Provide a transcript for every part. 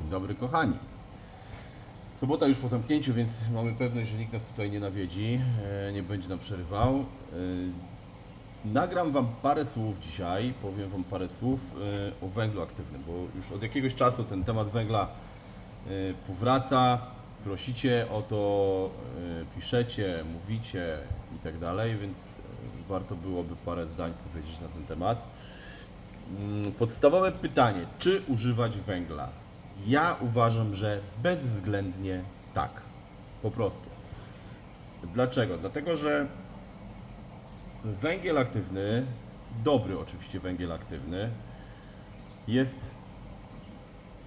Dzień dobry kochani. Sobota już po zamknięciu, więc mamy pewność, że nikt nas tutaj nie nawiedzi, e, nie będzie nam przerywał. E, Nagram Wam parę słów dzisiaj, powiem Wam parę słów e, o węglu aktywnym, bo już od jakiegoś czasu ten temat węgla powraca. Prosicie o to, piszecie, mówicie i tak dalej, więc warto byłoby parę zdań powiedzieć na ten temat. Mm, Podstawowe pytanie, czy używać węgla? Ja uważam, że bezwzględnie tak. Po prostu. Dlaczego? Dlatego, że węgiel aktywny, dobry oczywiście węgiel aktywny, jest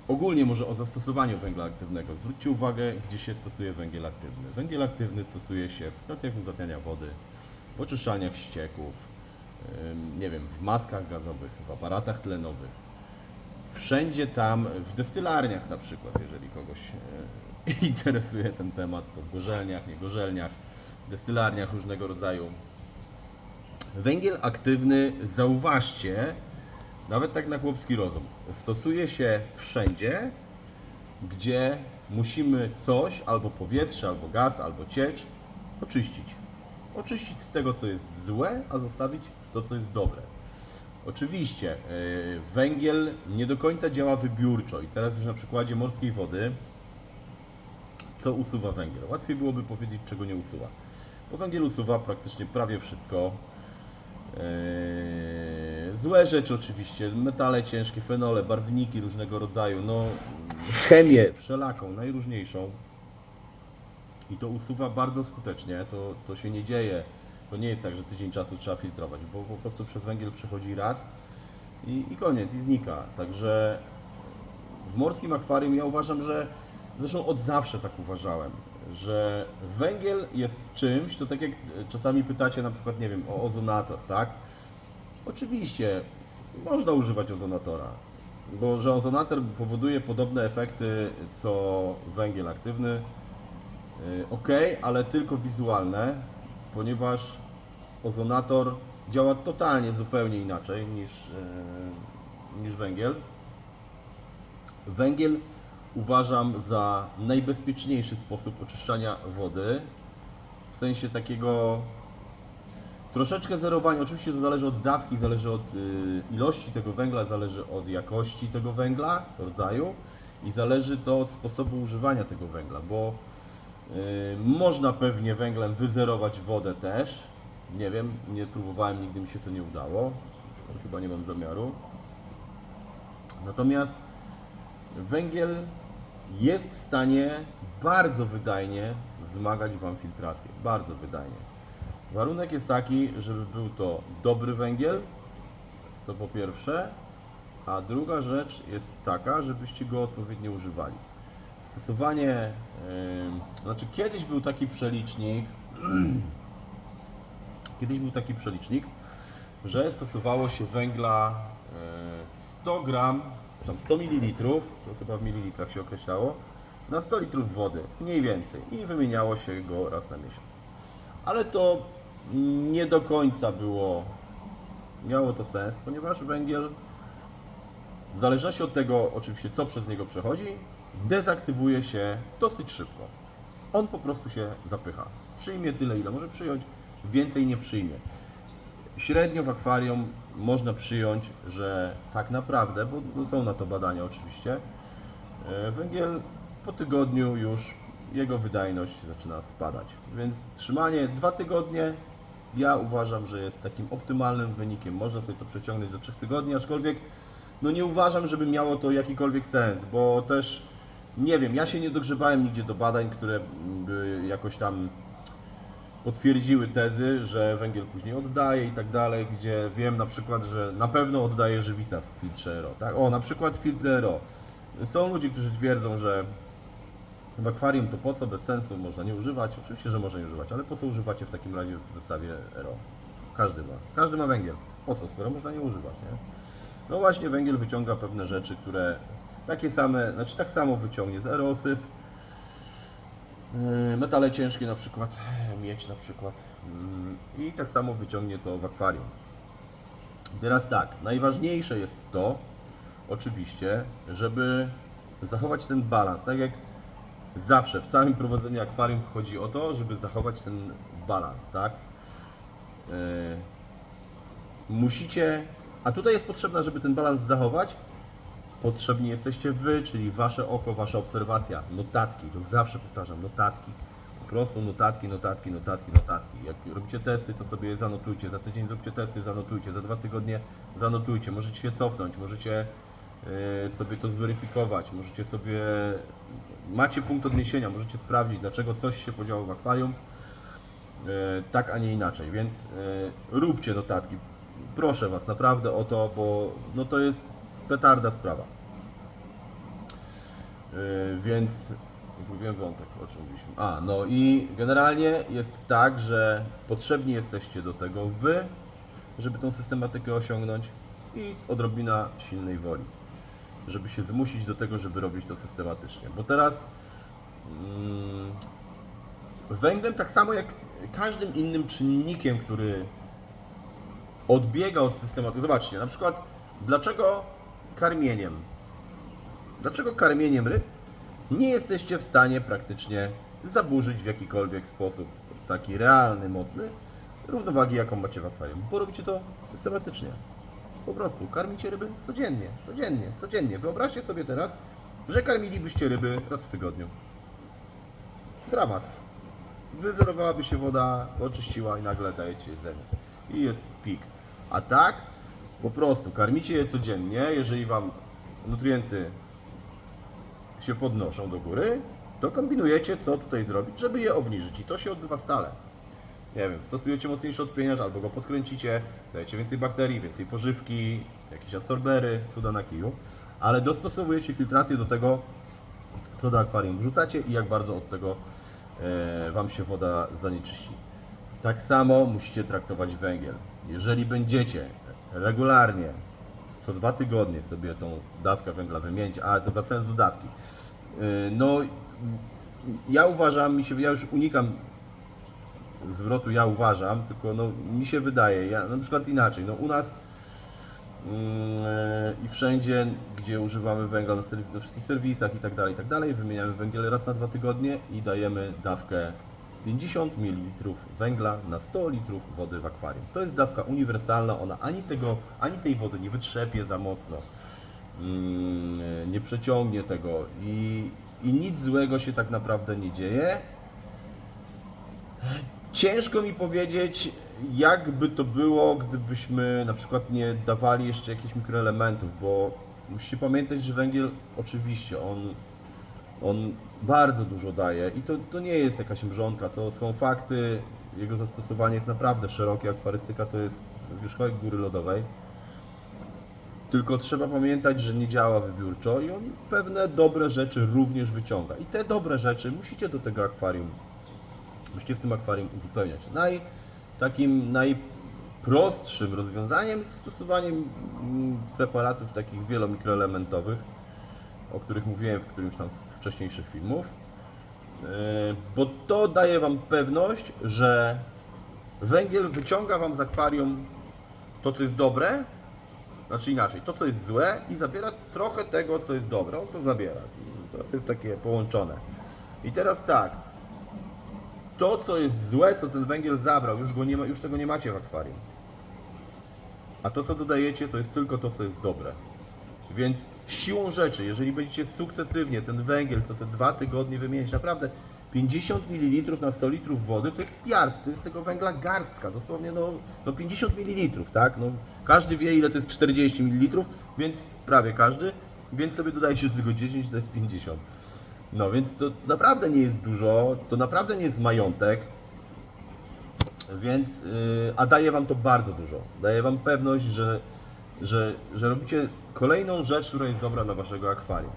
ogólnie może o zastosowaniu węgla aktywnego. Zwróćcie uwagę, gdzie się stosuje węgiel aktywny. Węgiel aktywny stosuje się w stacjach uzdatniania wody, w oczyszczalniach ścieków, nie wiem, w maskach gazowych, w aparatach tlenowych. Wszędzie tam, w destylarniach na przykład, jeżeli kogoś e, interesuje ten temat, to w gorzelniach, nie gorzelniach, destylarniach różnego rodzaju. Węgiel aktywny, zauważcie, nawet tak na chłopski rozum, stosuje się wszędzie, gdzie musimy coś, albo powietrze, albo gaz, albo ciecz, oczyścić. Oczyścić z tego, co jest złe, a zostawić to, co jest dobre. Oczywiście, yy, węgiel nie do końca działa wybiórczo i teraz już na przykładzie morskiej wody, co usuwa węgiel? Łatwiej byłoby powiedzieć, czego nie usuwa. Bo węgiel usuwa praktycznie prawie wszystko. Yy, Złe rzeczy oczywiście, metale ciężkie, fenole, barwniki różnego rodzaju, no chemię wszelaką, najróżniejszą. I to usuwa bardzo skutecznie, to, to się nie dzieje. To nie jest tak, że tydzień czasu trzeba filtrować, bo po prostu przez węgiel przechodzi raz i, i koniec, i znika. Także w morskim akwarium ja uważam, że zresztą od zawsze tak uważałem, że węgiel jest czymś, to tak jak czasami pytacie na przykład, nie wiem, o ozonator, tak? Oczywiście można używać ozonatora, bo że ozonator powoduje podobne efekty co węgiel aktywny, ok, ale tylko wizualne, ponieważ ozonator działa totalnie zupełnie inaczej niż, e, niż węgiel. Węgiel uważam za najbezpieczniejszy sposób oczyszczania wody. W sensie takiego troszeczkę zerowania. Oczywiście to zależy od dawki, zależy od y, ilości tego węgla, zależy od jakości tego węgla, rodzaju i zależy to od sposobu używania tego węgla, bo można pewnie węglem wyzerować wodę też. Nie wiem, nie próbowałem, nigdy mi się to nie udało. Chyba nie mam zamiaru. Natomiast węgiel jest w stanie bardzo wydajnie wzmagać Wam filtrację. Bardzo wydajnie. Warunek jest taki, żeby był to dobry węgiel, to po pierwsze, a druga rzecz jest taka, żebyście go odpowiednio używali. Znaczy kiedyś był taki przelicznik, kiedyś był taki przelicznik, że stosowało się węgla yy, 100 gram, przepraszam, 100 ml, to chyba w mililitrach się określało, na 100 litrów wody, mniej więcej, i wymieniało się go raz na miesiąc. Ale to nie do końca było, miało to sens, ponieważ węgiel, w zależności od tego oczywiście, co przez niego przechodzi, dezaktywuje się dosyć szybko. On po prostu się zapycha. Przyjmie tyle, ile może przyjąć, więcej nie przyjmie. Średnio w akwarium można przyjąć, że tak naprawdę, bo są na to badania oczywiście, e, węgiel po tygodniu już jego wydajność zaczyna spadać. Więc trzymanie dwa tygodnie ja uważam, że jest takim optymalnym wynikiem. Można sobie to przeciągnąć do 3 tygodni, aczkolwiek no nie uważam, żeby miało to jakikolwiek sens, bo też nie wiem, ja się nie dogrzebałem nigdzie do badań, które by jakoś tam potwierdziły tezy, że węgiel później oddaje i tak dalej, gdzie wiem na przykład, że na pewno oddaje żywica w filtrze RO. Tak? O, na przykład filtr RO. Są ludzie, którzy twierdzą, że w akwarium to po co, bez sensu, można nie używać. Oczywiście, że można nie używać, ale po co używacie w takim razie w zestawie RO? Każdy ma. Każdy ma węgiel. Po co, skoro można nie używać, nie? No właśnie, węgiel wyciąga pewne rzeczy, które takie same, znaczy tak samo wyciągnie z aerosyf, Yy, metale ciężkie na przykład, miedź na przykład Yy, i tak samo wyciągnie to w akwarium. Teraz tak, najważniejsze jest to, oczywiście, żeby zachować ten balans, tak jak zawsze w całym prowadzeniu akwarium chodzi o to, żeby zachować ten balans, tak? Yy, musicie, a tutaj jest potrzebne, żeby ten balans zachować, potrzebni jesteście Wy, czyli Wasze oko, Wasza obserwacja, notatki, to zawsze powtarzam, notatki. Po prostu notatki, notatki, notatki, notatki. Jak robicie testy, to sobie je zanotujcie. Za tydzień zróbcie testy, zanotujcie. Za dwa tygodnie zanotujcie. Możecie się cofnąć, możecie yy, sobie to zweryfikować, możecie sobie... Macie punkt odniesienia, możecie sprawdzić, dlaczego coś się podziało w akwarium. Yy, tak, a nie inaczej, więc yy, róbcie notatki. Proszę Was naprawdę o to, bo no to jest petarda sprawa. Yy, więc zgubiłem wątek, o czym mówiliśmy. A, no i generalnie jest tak, że potrzebni jesteście do tego Wy, żeby tą systematykę osiągnąć i odrobina silnej woli, żeby się zmusić do tego, żeby robić to systematycznie. Bo teraz mm, węglem tak samo jak każdym innym czynnikiem, który odbiega od systematu. Zobaczcie, na przykład dlaczego karmieniem? Dlaczego karmieniem ryb nie jesteście w stanie praktycznie zaburzyć w jakikolwiek sposób taki realny, mocny równowagi, jaką macie w akwarium? Bo robicie to systematycznie. Po prostu karmicie ryby codziennie, codziennie, codziennie. Wyobraźcie sobie teraz, że karmilibyście ryby raz w tygodniu. Dramat. Wyzerowałaby się woda, oczyściła i nagle dajecie jedzenie. I jest pik. A tak, po prostu karmicie je codziennie, jeżeli Wam nutrienty się podnoszą do góry, to kombinujecie, co tutaj zrobić, żeby je obniżyć. I to się odbywa stale. Nie wiem, stosujecie mocniejszy odpieniacz, albo go podkręcicie, dajecie więcej bakterii, więcej pożywki, jakieś adsorbery, cuda na kiju, ale dostosowujecie filtrację do tego, co do akwarium wrzucacie i jak bardzo od tego e, Wam się woda zanieczyści. Tak samo musicie traktować węgiel. Jeżeli będziecie regularnie, co dwa tygodnie sobie tą dawkę węgla wymienić, a wracając do dawki, yy, no ja uważam, mi się, ja już unikam zwrotu ja uważam, tylko no, mi się wydaje, ja na przykład inaczej, no u nas yy, i wszędzie, gdzie używamy węgla na, serwis, na wszystkich serwisach i tak dalej, i tak dalej, wymieniamy węgiel raz na dwa tygodnie i dajemy dawkę 50 ml węgla na 100 litrów wody w akwarium. To jest dawka uniwersalna, ona ani, tego, ani tej wody nie wytrzepie za mocno, mm, nie przeciągnie tego i, i nic złego się tak naprawdę nie dzieje. Ciężko mi powiedzieć, jakby to było, gdybyśmy na przykład nie dawali jeszcze jakichś mikroelementów, bo musicie pamiętać, że węgiel oczywiście on on bardzo dużo daje i to, to nie jest jakaś mrzonka, to są fakty. Jego zastosowanie jest naprawdę szerokie. Akwarystyka to jest wierzchołek góry lodowej. Tylko trzeba pamiętać, że nie działa wybiórczo i on pewne dobre rzeczy również wyciąga. I te dobre rzeczy musicie do tego akwarium, musicie w tym akwarium uzupełniać. Naj, takim najprostszym rozwiązaniem jest stosowanie preparatów takich wielomikroelementowych o których mówiłem w którymś tam z wcześniejszych filmów. Yy, Bo to daje Wam pewność, że węgiel wyciąga Wam z akwarium to, co jest dobre, znaczy inaczej, to, co jest złe i zabiera trochę tego, co jest dobre. On to zabiera. To jest takie połączone. I teraz tak, to, co jest złe, co ten węgiel zabrał, już, go nie ma, już tego nie macie w akwarium. A to, co dodajecie, to jest tylko to, co jest dobre. Więc siłą rzeczy, jeżeli będziecie sukcesywnie ten węgiel co te dwa tygodnie wymieniać, naprawdę 50 ml na 100 litrów wody to jest piard, to jest tego węgla garstka, dosłownie no, no 50 ml, tak? No, każdy wie ile to jest 40 ml, więc prawie każdy, więc sobie dodajcie do tego 10, to jest 50. No więc to naprawdę nie jest dużo, to naprawdę nie jest majątek, więc, yy, a daje Wam to bardzo dużo. Daje Wam pewność, że, że, że robicie kolejną rzecz, która jest dobra dla Waszego akwarium.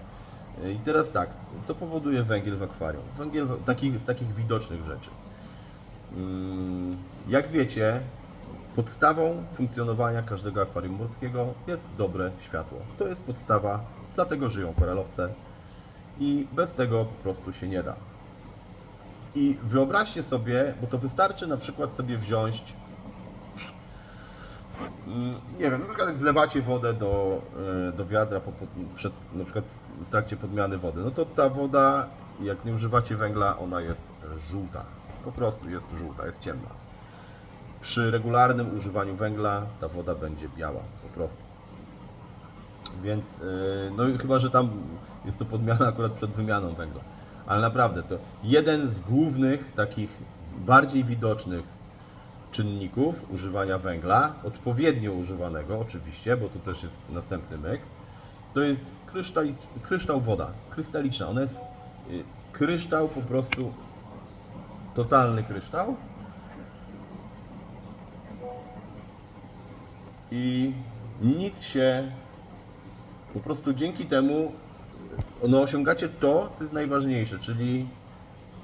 Yy, I teraz tak, co powoduje węgiel w akwarium? Węgiel w, takich, z takich widocznych rzeczy. Yy, jak wiecie, podstawą funkcjonowania każdego akwarium morskiego jest dobre światło. To jest podstawa, dlatego żyją koralowce i bez tego po prostu się nie da. I wyobraźcie sobie, bo to wystarczy na przykład sobie wziąć, mm, nie wiem, na przykład jak zlewacie wodę do, e, do wiadra po, przed, na przykład w trakcie podmiany wody, no to ta woda, jak nie używacie węgla, ona jest żółta. Po prostu jest żółta, jest ciemna. Przy regularnym używaniu węgla ta woda będzie biała, po prostu. Więc, yy, no chyba, że tam jest to podmiana akurat przed wymianą węgla. Ale naprawdę, to jeden z głównych, takich bardziej widocznych czynników używania węgla, odpowiednio używanego oczywiście, bo tu też jest następny myk, to jest kryształ, kryształ woda, krystaliczna. Ona jest y, kryształ po prostu, totalny kryształ. I nic się, po prostu dzięki temu no, osiągacie to, co jest najważniejsze, czyli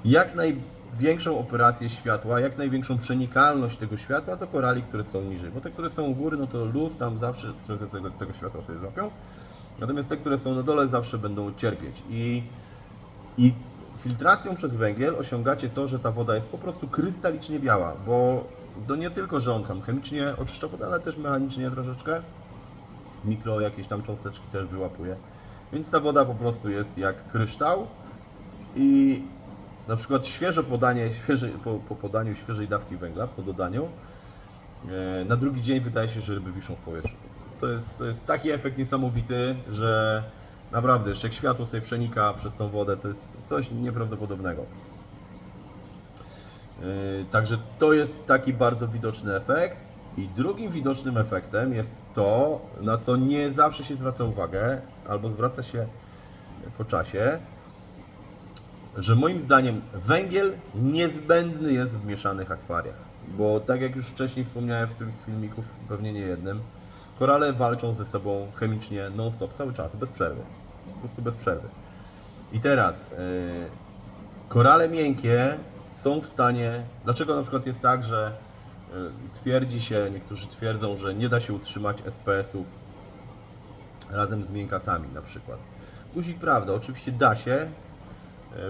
jak największą operację światła, jak największą przenikalność tego światła do korali, które są niżej. Bo te, które są u góry, no to luz, tam zawsze trochę tego, tego światła sobie złapią. Natomiast te, które są na dole, zawsze będą cierpieć. I, I filtracją przez węgiel osiągacie to, że ta woda jest po prostu krystalicznie biała, bo to nie tylko, że on tam chemicznie oczyszcza wodę, ale też mechanicznie troszeczkę. Mikro jakieś tam cząsteczki też wyłapuje. Więc ta woda po prostu jest jak kryształ i na przykład świeże podanie, świeże, po, po podaniu świeżej dawki węgla, po dodaniu, e, na drugi dzień wydaje się, że ryby wiszą w powietrzu. To jest, to jest taki efekt niesamowity, że naprawdę, jeszcze jak światło sobie przenika przez tą wodę, to jest coś nieprawdopodobnego. E, Także to jest taki bardzo widoczny efekt. I drugim widocznym efektem jest to, na co nie zawsze się zwraca uwagę, albo zwraca się po czasie, że moim zdaniem węgiel niezbędny jest w mieszanych akwariach. Bo tak jak już wcześniej wspomniałem w którymś z filmików, pewnie nie jednym, korale walczą ze sobą chemicznie non-stop, cały czas, bez przerwy. Po prostu bez przerwy. I teraz yy, korale miękkie są w stanie. Dlaczego na przykład jest tak, że yy, twierdzi się, niektórzy twierdzą, że nie da się utrzymać SPS-ów razem z miękasami na przykład. Guzik prawda, oczywiście da się.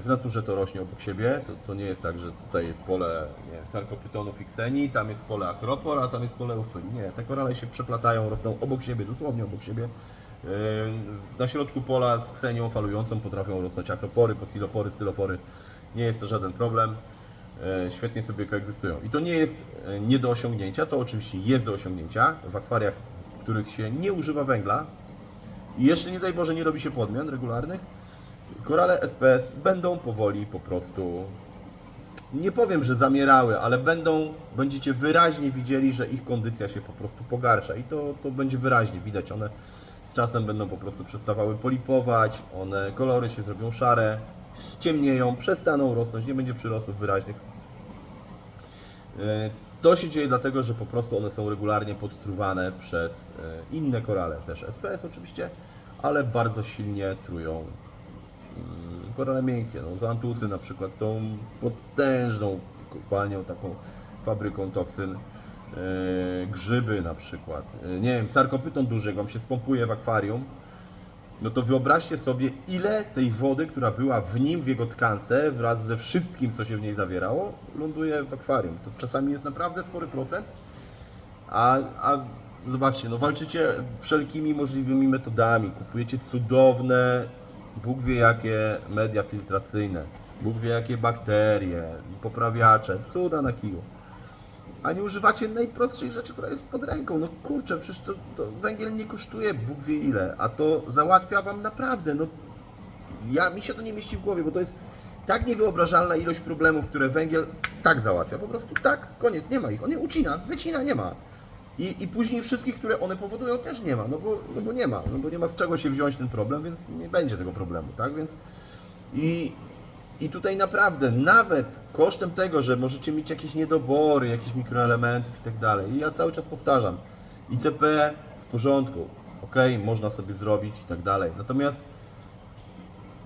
W naturze to rośnie obok siebie. To, to nie jest tak, że tutaj jest pole nie, sarkopytonów i kseni, tam jest pole akropor, a tam jest pole eufyli. Nie, te korale się przeplatają, rosną obok siebie, dosłownie obok siebie. E, Na środku pola z ksenią falującą potrafią rosnąć akropory, pocylopory, stylopory. Nie jest to żaden problem. E, Świetnie sobie koegzystują. I to nie jest e, nie do osiągnięcia, to oczywiście jest do osiągnięcia w akwariach, w których się nie używa węgla, i jeszcze nie daj Boże nie robi się podmian regularnych, korale SPS będą powoli po prostu, nie powiem, że zamierały, ale będą, będziecie wyraźnie widzieli, że ich kondycja się po prostu pogarsza i to, to będzie wyraźnie widać. One z czasem będą po prostu przestawały polipować, one kolory się zrobią szare, ściemnieją, przestaną rosnąć, nie będzie przyrostów wyraźnych. E, To się dzieje dlatego, że po prostu one są regularnie podtruwane przez e, inne korale, też SPS oczywiście, ale bardzo silnie trują korale miękkie. No, Zoanthusy na przykład są potężną kopalnią, taką fabryką toksyn. E, Grzyby na przykład. E, Nie wiem, sarkopyton duży, jak Wam się spompuje w akwarium, no to wyobraźcie sobie, ile tej wody, która była w nim, w jego tkance, wraz ze wszystkim, co się w niej zawierało, ląduje w akwarium. To czasami jest naprawdę spory procent. A, a zobaczcie, no walczycie wszelkimi możliwymi metodami. Kupujecie cudowne, Bóg wie jakie media filtracyjne, Bóg wie jakie bakterie, poprawiacze, cuda na kiju a nie używacie najprostszej rzeczy, która jest pod ręką. No kurczę, przecież to, to węgiel nie kosztuje Bóg wie ile, a to załatwia Wam naprawdę, no ja, mi się to nie mieści w głowie, bo to jest tak niewyobrażalna ilość problemów, które węgiel tak załatwia, po prostu tak, koniec, nie ma ich, on je ucina, wycina, nie ma. I, I później wszystkich, które one powodują też nie ma, no bo, no bo nie ma, no bo nie ma z czego się wziąć ten problem, więc nie będzie tego problemu, tak, więc i, i tutaj naprawdę, nawet kosztem tego, że możecie mieć jakieś niedobory, jakieś mikroelementów i tak dalej. I ja cały czas powtarzam, ICP w porządku, ok, można sobie zrobić i tak dalej. Natomiast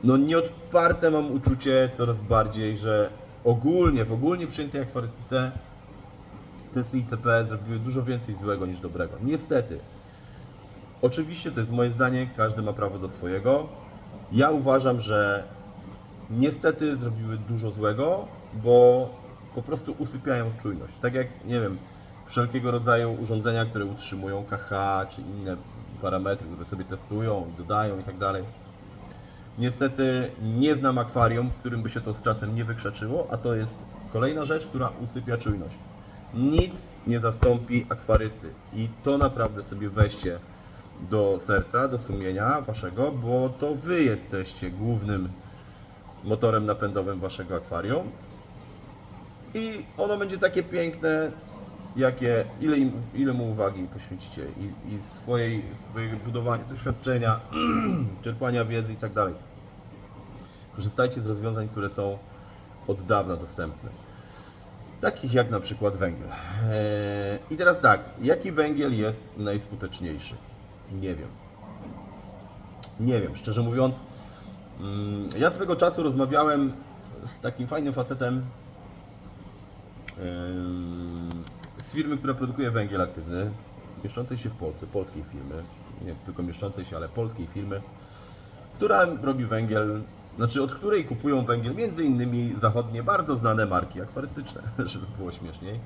no nieodparte mam uczucie coraz bardziej, że ogólnie, w ogólnie przyjętej akwarystyce testy ICP zrobiły dużo więcej złego niż dobrego. Niestety. Oczywiście to jest moje zdanie, każdy ma prawo do swojego. Ja uważam, że niestety zrobiły dużo złego, bo po prostu usypiają czujność. Tak jak, nie wiem, wszelkiego rodzaju urządzenia, które utrzymują KH czy inne parametry, które sobie testują, dodają i tak dalej. Niestety nie znam akwarium, w którym by się to z czasem nie wykrzeczyło, a to jest kolejna rzecz, która usypia czujność. Nic nie zastąpi akwarysty i to naprawdę sobie weźcie do serca, do sumienia waszego, bo to wy jesteście głównym motorem napędowym waszego akwarium i ono będzie takie piękne, jakie, ile, im, ile mu uwagi poświęcicie i, i swojej, budowania doświadczenia, czerpania wiedzy i tak dalej. Korzystajcie z rozwiązań, które są od dawna dostępne. Takich jak na przykład węgiel. Eee, I teraz tak, jaki węgiel jest najskuteczniejszy? Nie wiem. Nie wiem, szczerze mówiąc. mm, Ja swego czasu rozmawiałem z takim fajnym facetem em, z firmy, która produkuje węgiel aktywny, mieszczącej się w Polsce, polskiej firmy, nie tylko mieszczącej się, ale polskiej firmy, która robi węgiel, znaczy od której kupują węgiel między innymi zachodnie bardzo znane marki akwarystyczne, żeby było śmieszniej.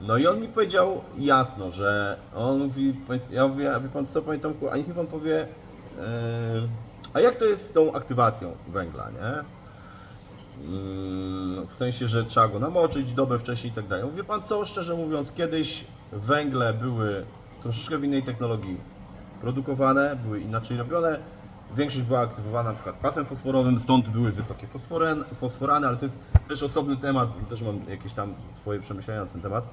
No i on mi powiedział jasno, że on mówi, ja mówię, a wie pan co, panie Tomku, a niech mi pan powie, yy, a jak to jest z tą aktywacją węgla, nie? Mm, w sensie, że trzeba go namoczyć dobę wcześniej i tak dalej. Wie pan co, szczerze mówiąc, kiedyś węgle były troszeczkę w innej technologii produkowane, były inaczej robione. Większość była aktywowana na przykład kwasem fosforowym, stąd były wysokie fosforen, fosforany, ale to jest też osobny temat, też mam jakieś tam swoje przemyślenia na ten temat.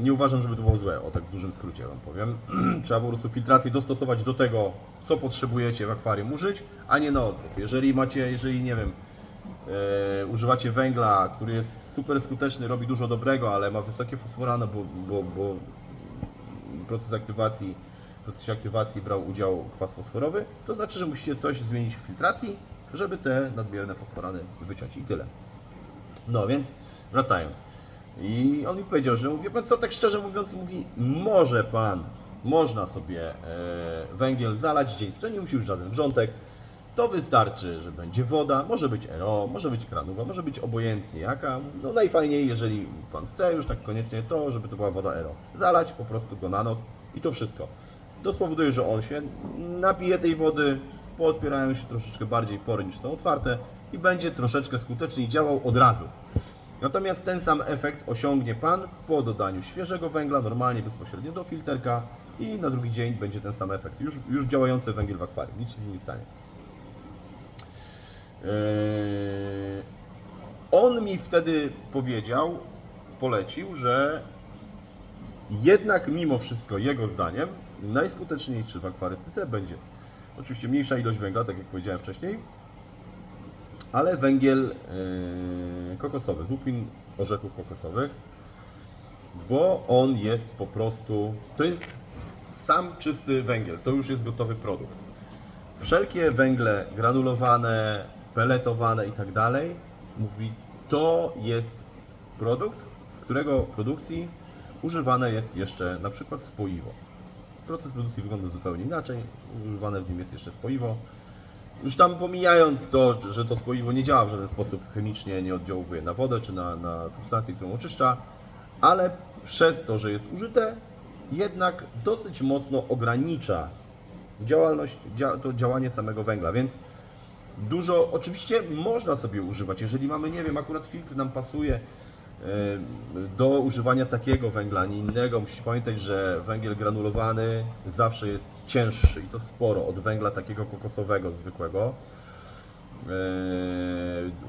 Nie uważam, żeby to było złe, o tak w dużym skrócie Wam powiem. Trzeba po prostu filtrację dostosować do tego, co potrzebujecie w akwarium użyć, a nie na odwrót. Jeżeli macie, jeżeli nie wiem, e, używacie węgla, który jest super skuteczny, robi dużo dobrego, ale ma wysokie fosforany, bo, bo, bo proces aktywacji, w procesie aktywacji brał udział kwas fosforowy, to znaczy, że musicie coś zmienić w filtracji, żeby te nadmierne fosforany wyciąć i tyle. No więc wracając. I on mi powiedział, że mówi, pan co, tak szczerze mówiąc, mówi, może pan, można sobie e, węgiel zalać dzień, to nie musi być żaden wrzątek, to wystarczy, że będzie woda, może być RO, może być kranowa, może być obojętnie jaka. No najfajniej, jeżeli pan chce już tak koniecznie, to żeby to była woda RO. Zalać po prostu go na noc i to wszystko. To spowoduje, że on się napije tej wody, pootwierają się troszeczkę bardziej pory niż są otwarte i będzie troszeczkę skuteczniej działał od razu. Natomiast ten sam efekt osiągnie Pan po dodaniu świeżego węgla, normalnie bezpośrednio do filterka i na drugi dzień będzie ten sam efekt. Już, już działający węgiel w akwarium, nic się z nim nie stanie. Yy, On mi wtedy powiedział, polecił, że jednak mimo wszystko, jego zdaniem, najskuteczniejszy w akwarystyce będzie oczywiście mniejsza ilość węgla, tak jak powiedziałem wcześniej, ale węgiel yy, kokosowy, z łupin orzechów kokosowych, bo on jest po prostu, to jest sam czysty węgiel, to już jest gotowy produkt. Wszelkie węgle granulowane, peletowane i tak dalej, mówi, to jest produkt, którego produkcji używane jest jeszcze na przykład spoiwo. Proces produkcji wygląda zupełnie inaczej, używane w nim jest jeszcze spoiwo. Już tam pomijając to, że to spoiwo nie działa w żaden sposób chemicznie, nie oddziałuje na wodę czy na, na substancję, którą oczyszcza, ale przez to, że jest użyte, jednak dosyć mocno ogranicza działalność, dzia, to działanie samego węgla, więc dużo, oczywiście można sobie używać, jeżeli mamy, nie wiem, akurat filtr nam pasuje do używania takiego węgla, a nie innego. Musicie pamiętać, że węgiel granulowany zawsze jest cięższy i to sporo od węgla takiego kokosowego zwykłego. E,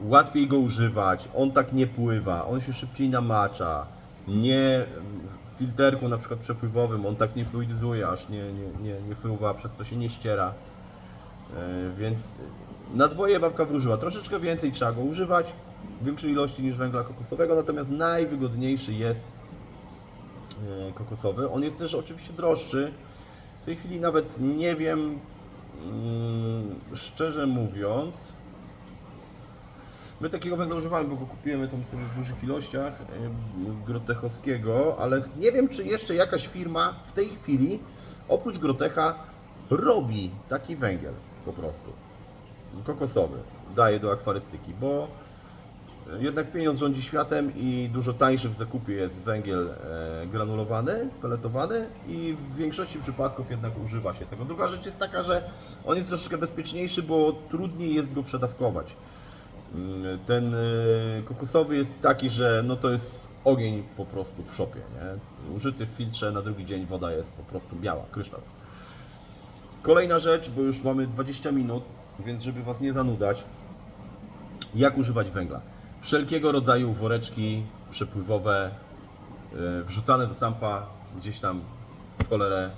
Łatwiej go używać, on tak nie pływa, on się szybciej namacza. Nie w filterku na przykład przepływowym on tak nie fluidyzuje, aż nie, nie, nie, nie fruwa, przez to się nie ściera. E, Więc na dwoje babka wróżyła. Troszeczkę więcej trzeba go używać, w większej ilości niż węgla kokosowego, natomiast najwygodniejszy jest e, kokosowy. On jest też oczywiście droższy. W tej chwili nawet nie wiem, mm, szczerze mówiąc, My takiego węgla używamy, bo go kupujemy tam sobie w dużych ilościach e, grotechowskiego, ale nie wiem, czy jeszcze jakaś firma w tej chwili, oprócz grotecha, robi taki węgiel po prostu. Kokosowy. Daje do akwarystyki, bo Jednak pieniądz rządzi światem i dużo tańszy w zakupie jest węgiel e, granulowany, peletowany i w większości przypadków jednak używa się tego. Druga rzecz jest taka, że on jest troszeczkę bezpieczniejszy, bo trudniej jest go przedawkować. Mm, Ten e, kokosowy jest taki, że no to jest ogień po prostu w szopie. Nie? Użyty w filtrze, na drugi dzień woda jest po prostu biała, kryształ. Kolejna rzecz, bo już mamy 20 minut, więc żeby Was nie zanudzać, jak używać węgla. Wszelkiego rodzaju woreczki przepływowe, e, wrzucane do sampa gdzieś tam w cholerę,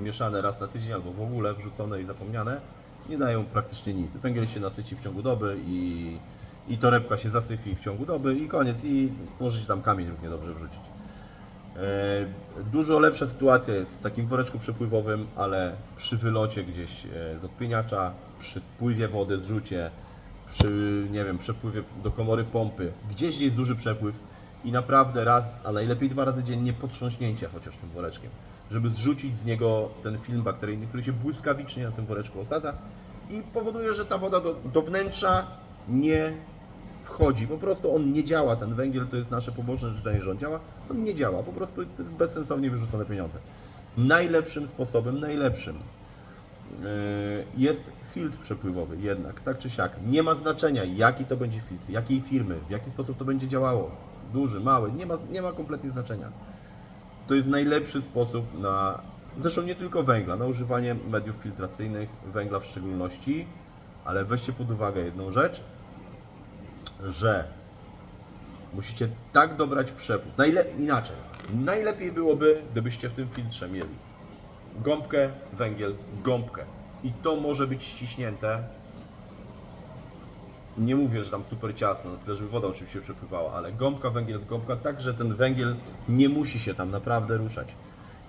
mieszane raz na tydzień albo w ogóle wrzucone i zapomniane, nie dają praktycznie nic. Węgiel się nasyci w ciągu doby i, i torebka się zasyfi w ciągu doby i koniec. I możecie tam kamień równie dobrze wrzucić. E, Dużo lepsza sytuacja jest w takim woreczku przepływowym, ale przy wylocie gdzieś e, z odpieniacza, przy spływie wody, zrzucie, przy, nie wiem, przepływie do komory pompy, gdzieś jest duży przepływ i naprawdę raz, a najlepiej dwa razy dziennie potrząśnięcie chociaż tym woreczkiem, żeby zrzucić z niego ten film bakteryjny, który się błyskawicznie na tym woreczku osadza i powoduje, że ta woda do, do wnętrza nie wchodzi. Po prostu on nie działa. Ten węgiel to jest nasze poboczne życzenie, że on działa. On nie działa. Po prostu to jest bezsensownie wyrzucone pieniądze. Najlepszym sposobem, najlepszym yy, jest filtr przepływowy jednak, tak czy siak. Nie ma znaczenia jaki to będzie filtr, jakiej firmy, w jaki sposób to będzie działało. Duży, mały, nie ma, nie ma kompletnie znaczenia. To jest najlepszy sposób na, zresztą nie tylko węgla, na używanie mediów filtracyjnych, węgla w szczególności, ale weźcie pod uwagę jedną rzecz, że musicie tak dobrać przepływ. Najle inaczej. Najlepiej byłoby, gdybyście w tym filtrze mieli gąbkę, węgiel, gąbkę. I to może być ściśnięte. Nie mówię, że tam super ciasno, no tyle, żeby woda oczywiście przepływała, ale gąbka, węgiel, gąbka, tak, że ten węgiel nie musi się tam naprawdę ruszać.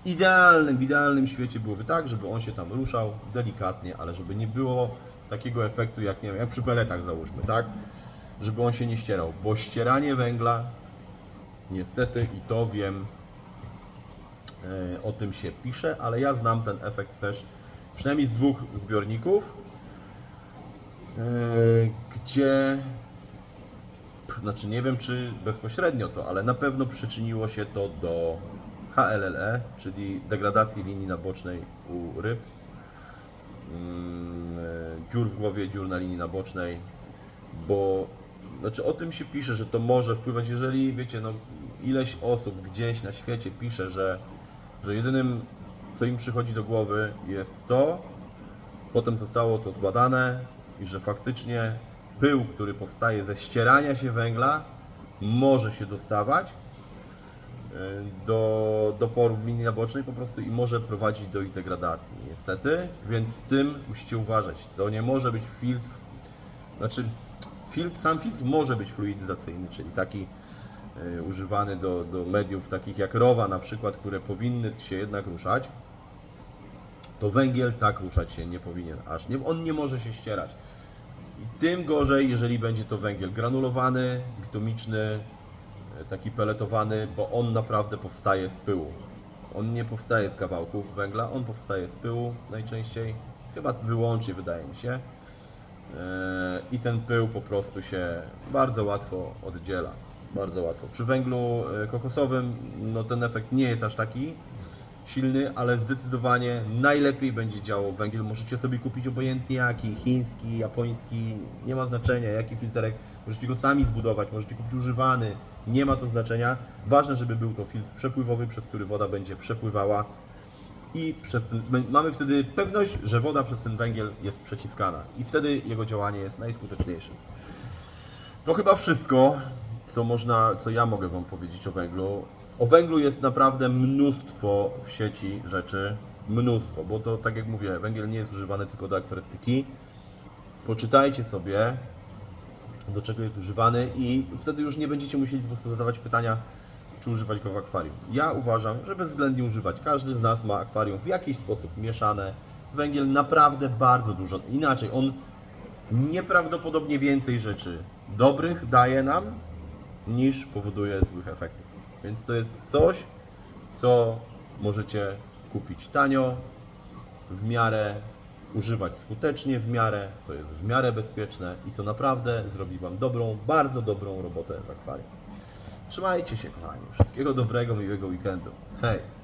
Idealnym, w idealnym świecie byłoby tak, żeby on się tam ruszał delikatnie, ale żeby nie było takiego efektu jak, nie wiem, jak przy peletach załóżmy, tak? Żeby on się nie ścierał, bo ścieranie węgla, niestety i to wiem, e, o tym się pisze, ale ja znam ten efekt też przynajmniej z dwóch zbiorników, e, gdzie znaczy nie wiem czy bezpośrednio to, ale na pewno przyczyniło się to do HLLE, czyli degradacji linii nabocznej u ryb, Mm, e, dziur w głowie, dziur na linii nabocznej, bo znaczy o tym się pisze, że to może wpływać, jeżeli wiecie, no ileś osób gdzieś na świecie pisze, że, że jedynym co im przychodzi do głowy jest to, potem zostało to zbadane i że faktycznie pył, który powstaje ze ścierania się węgla, może się dostawać y, do, do porów linii nabocznej po prostu i może prowadzić do ich degradacji, niestety, więc z tym musicie uważać. To nie może być filtr, znaczy filtr, sam filtr może być fluidyzacyjny, czyli taki y, używany do, do mediów takich jak rowa na przykład, które powinny się jednak ruszać, to węgiel tak ruszać się nie powinien, aż nie, on nie może się ścierać. I tym gorzej, jeżeli będzie to węgiel granulowany, bitumiczny, e, taki peletowany, bo on naprawdę powstaje z pyłu. On nie powstaje z kawałków węgla, on powstaje z pyłu najczęściej, chyba wyłącznie wydaje mi się. E, I ten pył po prostu się bardzo łatwo oddziela. Bardzo łatwo. Przy węglu e, kokosowym no ten efekt nie jest aż taki silny, ale zdecydowanie najlepiej będzie działał węgiel. Możecie sobie kupić obojętnie jaki, chiński, japoński, nie ma znaczenia jaki filterek. Możecie go sami zbudować, możecie kupić używany, nie ma to znaczenia. Ważne, żeby był to filtr przepływowy, przez który woda będzie przepływała i przez ten, mamy wtedy pewność, że woda przez ten węgiel jest przeciskana i wtedy jego działanie jest najskuteczniejsze. To chyba wszystko, co można, co ja mogę Wam powiedzieć o węglu. O węglu jest naprawdę mnóstwo w sieci rzeczy, mnóstwo, bo to tak jak mówię, węgiel nie jest używany tylko do akwarystyki. Poczytajcie sobie, do czego jest używany i wtedy już nie będziecie musieli po prostu zadawać pytania, czy używać go w akwarium. Ja uważam, że bezwzględnie używać. Każdy z nas ma akwarium w jakiś sposób mieszane. Węgiel naprawdę bardzo dużo, inaczej, on nieprawdopodobnie więcej rzeczy dobrych daje nam, niż powoduje złych efektów. Więc to jest coś, co możecie kupić tanio, w miarę używać skutecznie w miarę, co jest w miarę bezpieczne i co naprawdę zrobi Wam dobrą, bardzo dobrą robotę w akwarium. Trzymajcie się kochani. Wszystkiego dobrego, miłego weekendu. Hej!